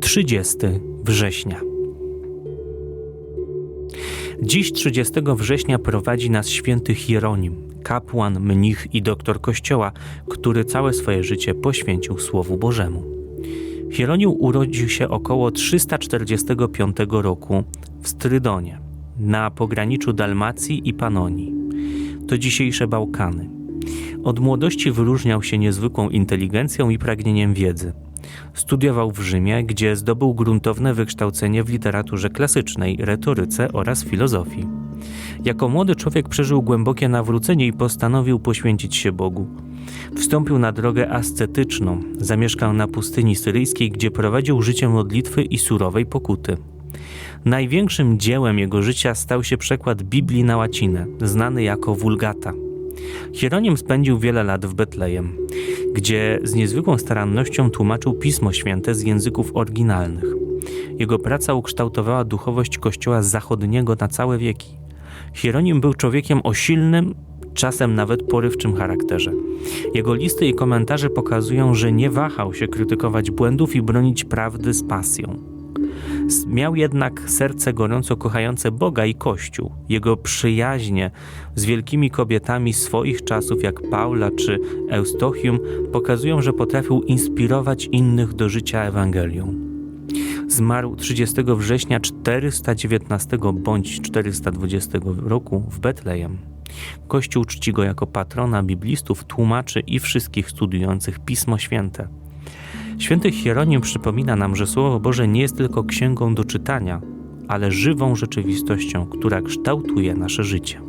30 września. Dziś 30 września prowadzi nas święty Hieronim, kapłan, mnich i doktor Kościoła, który całe swoje życie poświęcił Słowu Bożemu. Hieronim urodził się około 345 roku w Strydonie, na pograniczu Dalmacji i Panonii. To dzisiejsze Bałkany. Od młodości wyróżniał się niezwykłą inteligencją i pragnieniem wiedzy. Studiował w Rzymie, gdzie zdobył gruntowne wykształcenie w literaturze klasycznej, retoryce oraz filozofii. Jako młody człowiek przeżył głębokie nawrócenie i postanowił poświęcić się Bogu. Wstąpił na drogę ascetyczną, zamieszkał na pustyni syryjskiej, gdzie prowadził życie modlitwy i surowej pokuty. Największym dziełem jego życia stał się przekład Biblii na łacinę, znany jako Vulgata. Hieronim spędził wiele lat w Betlejem, gdzie z niezwykłą starannością tłumaczył Pismo Święte z języków oryginalnych. Jego praca ukształtowała duchowość Kościoła zachodniego na całe wieki. Hieronim był człowiekiem o silnym, czasem nawet porywczym charakterze. Jego listy i komentarze pokazują, że nie wahał się krytykować błędów i bronić prawdy z pasją. Miał jednak serce gorąco kochające Boga i Kościół. Jego przyjaźnie z wielkimi kobietami swoich czasów, jak Paula czy Eustochium, pokazują, że potrafił inspirować innych do życia Ewangelią. Zmarł 30 września 419 bądź 420 roku w Betlejem. Kościół czci go jako patrona biblistów, tłumaczy i wszystkich studiujących Pismo Święte. Święty Hieronim przypomina nam, że Słowo Boże nie jest tylko księgą do czytania, ale żywą rzeczywistością, która kształtuje nasze życie.